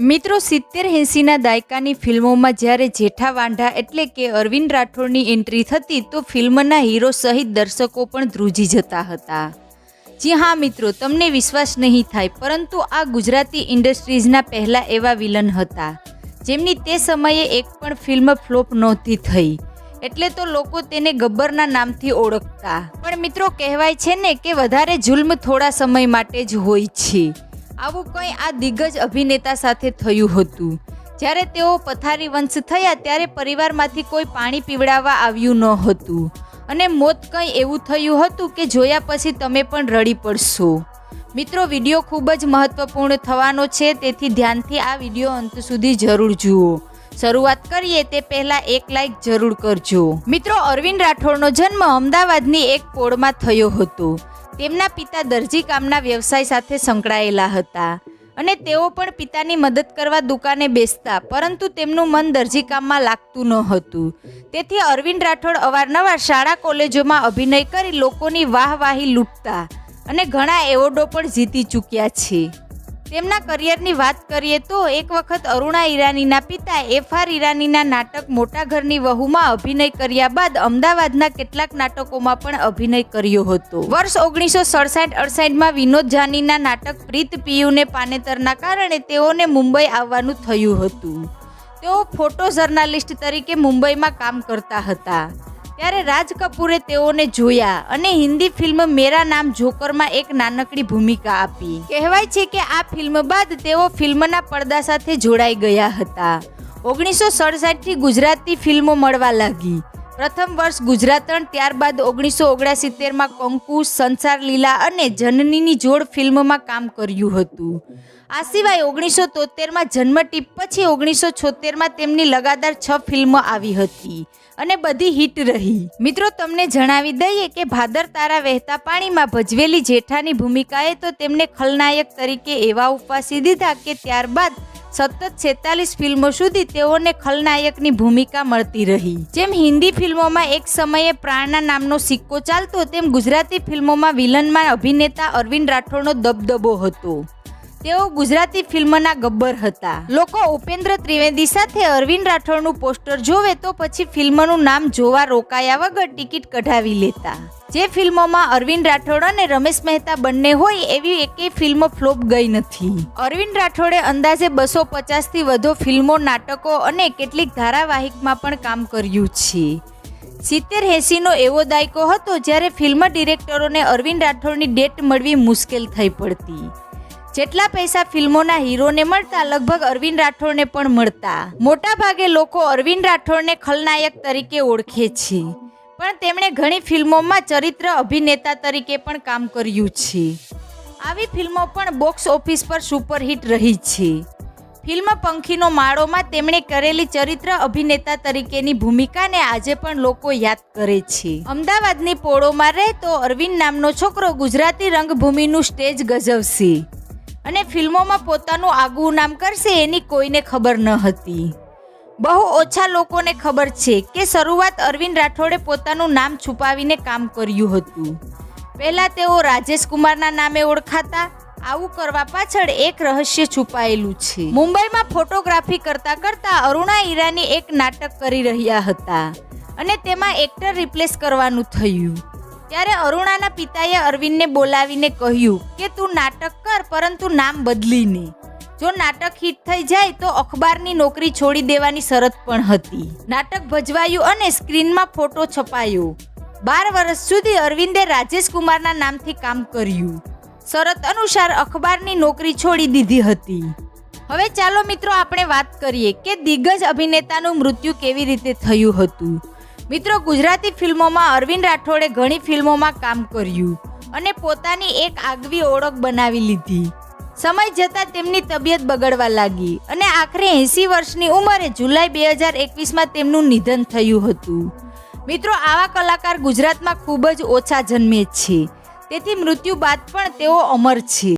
મિત્રો, સિત્તેર એંસીના દાયકાની ફિલ્મોમાં જ્યારે જેઠા વાંઢા એટલે કે અરવિંદ રાઠોડની એન્ટ્રી થતી, તો ફિલ્મના હીરો સહિત દર્શકો પણ ધ્રુજી જતા હતા. જી હા મિત્રો, તમને વિશ્વાસ નહીં થાય, પરંતુ આ ગુજરાતી ઇન્ડસ્ટ્રીઝના પહેલા એવા વિલન હતા. જેમની તે સમયે એક પણ ફિલ્મ ફ્લોપ નહોતી થઈ. એટલે તો લોકો તેને ગબ્બરના નામથી ઓળખતા. પણ મિત્રો, કહેવાય છે ને કે વધારે જુલ્મ થોડા સમય માટે જ હોય છે. આવું કંઈ આ દિગ્ગજ અભિનેતા સાથે થયું હતું. જ્યારે તેઓ પથારી વંશ થયા ત્યારે પરિવારમાંથી કોઈ પાણી પીવડાવવા આવ્યું ન હતું અને મોત કંઈ એવું થયું હતું કે જોયા પછી તમે પણ રડી પડશો. મિત્રો, વીડિયો ખૂબ જ મહત્વપૂર્ણ થવાનો છે, તેથી ધ્યાનથી આ વીડિયો અંત સુધી જરૂર જુઓ. શરૂઆત કરીએ તે પહેલાં એક લાઈક જરૂર કરજો. મિત્રો, અરવિંદ રાઠોડનો જન્મ અમદાવાદની એક પોળમાં થયો હતો. તેમના પિતા દરજી કામના વ્યવસાય સાથે સંકળાયેલા હતા અને તેઓ પણ પિતાની મદદ કરવા દુકાને બેસતા, પરંતુ તેમનું મન દરજી કામમાં લાગતું ન હતું તેથી અરવિંદ રાઠોડ અવારનવાર શાળા કોલેજોમાં અભિનય કરી લોકોની વાહવાહી લૂંટતા અને ઘણા એવોર્ડો પણ જીતી ચૂક્યા છે. તેમના કરિયરની વાત કરીએ તો એક વખત અરુણા ઈરાનીના પિતા એફ આર ઈરાનીના નાટક મોટા ઘરની વહુમાં અભિનય કર્યા બાદ અમદાવાદના કેટલાક નાટકોમાં પણ અભિનય કર્યો હતો. વર્ષ ઓગણીસો સડસાઠ અડસાઠમાં વિનોદ જાનીના નાટક પ્રીત પિયુને પાનેતરના કારણે તેઓને મુંબઈ આવવાનું થયું હતું. તેઓ ફોટો જર્નાલિસ્ટ તરીકે મુંબઈમાં કામ કરતા હતા. ત્યારે રાજ કપૂરે તેઓને જોયા અને હિન્દી ફિલ્મ મેરા નામ જોકરમાં એક નાનકડી ભૂમિકા આપી. કહેવાય છે કે આ ફિલ્મ બાદ તેઓ ફિલ્મના પડદા સાથે જોડાઈ ગયા હતા. ઓગણીસો સડસઠથી ગુજરાતી ફિલ્મો મળવા લાગી. પ્રથમ વર્ષ ગુજરાતણ ત્યારબાદ ઓગણીસો ઓગણસિત્તેરમાં કંકુ, સંસાર લીલા અને જનનીની જોડ ફિલ્મમાં કામ કર્યું હતું. આ સિવાય ઓગણીસો તોતેરમાં જન્મ ટીપ પછી ઓગણીસો છોતેરમાં તેમની લગાતાર છ ફિલ્મો આવી હતી અને બધી હિટ રહી. મિત્રો, તમને જણાવી દઈએ કે ભાદર તારા વહેતા પાણીમાં ભજવેલી જેઠાની ભૂમિકાએ તો તેમને ખલનાયક તરીકે એવા ઉપવાસી દીધા કે ત્યારબાદ સતત છેતાલીસ ફિલ્મો સુધી તેઓને ખલનાયકની ભૂમિકા મળતી રહી. જેમ હિન્દી ફિલ્મોમાં એક સમયે પ્રાણના નામનો સિક્કો ચાલતો, તેમ ગુજરાતી ફિલ્મોમાં વિલનમાં અભિનેતા અરવિંદ રાઠોડનો દબદબો હતો. તેઓ ગુજરાતી ફિલ્મના ગબ્બર હતા. લોકો ઉપેન્દ્ર ત્રિવેદી સાથે અરવિંદ રાઠોડનું પોસ્ટર જોવે તો પછી ફિલ્મનું નામ જોવા રોકાયા વગર ટિકિટ કઢાવી લેતા. જે ફિલ્મોમાં અરવિંદ રાઠોડ અને રમેશ મહેતા બંને હોય એવી એકેય ફિલ્મ ફ્લોપ ગઈ નથી. અરવિંદ રાઠોડે અંદાજે બસો પચાસથી વધુ ફિલ્મો, નાટકો અને કેટલીક ધારાવાહિકમાં પણ કામ કર્યું છે. સિત્તેર એંસીનો એવો દાયકો હતો જ્યારે ફિલ્મ ડિરેક્ટરોને અરવિંદ રાઠોડની ડેટ મળવી મુશ્કેલ થઈ પડતી. જેટલા પૈસા ફિલ્મોના હીરોને મળતા, લગભગ અરવિંદ રાઠોડને પણ મળતા. મોટા ભાગે લોકો અરવિંદ રાઠોડને ખલનાયક તરીકે ઓળખે છે. પણ તેમણે ઘણી ફિલ્મોમાં ચરિત્ર અભિનેતા તરીકે પણ કામ કર્યું છે. આવી ફિલ્મો પણ બોક્સ ઓફિસ પર સુપરહિટ રહી છે. ફિલ્મ પંખીનો માળોમાં તેમણે કરેલી ચરિત્ર અભિનેતા તરીકેની ભૂમિકાને આજે પણ લોકો યાદ કરે છે. અમદાવાદની પોળોમાં રહેતો અરવિંદ નામનો છોકરો ગુજરાતી રંગભૂમિનું સ્ટેજ ગજવશે અને ફિલ્મોમાં પોતાનું આગવું નામ કરશે એની કોઈને ખબર ન હતી. બહુ ઓછા લોકોને ખબર છે કે શરૂઆત અરવિંદ રાઠોડે પોતાનું નામ છુપાવીને કામ કર્યું હતું. પહેલાં તેઓ રાજેશ કુમારના નામે ઓળખાતા, આવું કરવા પાછળ એક રહસ્ય છુપાયેલું છે. મુંબઈમાં ફોટોગ્રાફી કરતા કરતા અરુણા ઈરાની એક નાટક કરી રહ્યા હતા અને તેમાં એક્ટર રિપ્લેસ કરવાનું થયું. ત્યારે અરુણાના પિતાએ અરવિંદને બોલાવીને કહ્યું કે, તું નાટક કર, પરંતુ નામ બદલીને જો નાટક હિટ થઈ જાય, તો અખબારની નોકરી છોડી દેવાની શરત પણ હતી. નાટક ભજવાયું અને સ્ક્રીનમાં ફોટો છપાયો. બાર વર્ષ સુધી અરવિંદે રાજેશ કુમારના નામથી કામ કર્યું. શરત અનુસાર અખબારની નોકરી છોડી દીધી હતી. હવે ચાલો મિત્રો, આપણે વાત કરીએ કે દિગ્ગજ અભિનેતાનું મૃત્યુ કેવી રીતે થયું હતું? મિત્રો, ગુજરાતી ફિલ્મોમાં અરવિંદ રાઠોડે ઘણી ફિલ્મોમાં કામ કર્યું અને પોતાની એક આગવી ઓળખ બનાવી લીધી. સમય જતાં તેમની તબિયત બગડવા લાગી અને આખરે એંસી વર્ષની ઉંમરે જુલાઈ બે હજાર એકવીસમાં તેમનું નિધન થયું હતું. મિત્રો, આવા કલાકાર ગુજરાતમાં ખૂબ જ ઓછા જન્મે છે. તેથી મૃત્યુ બાદ પણ તેઓ અમર છે.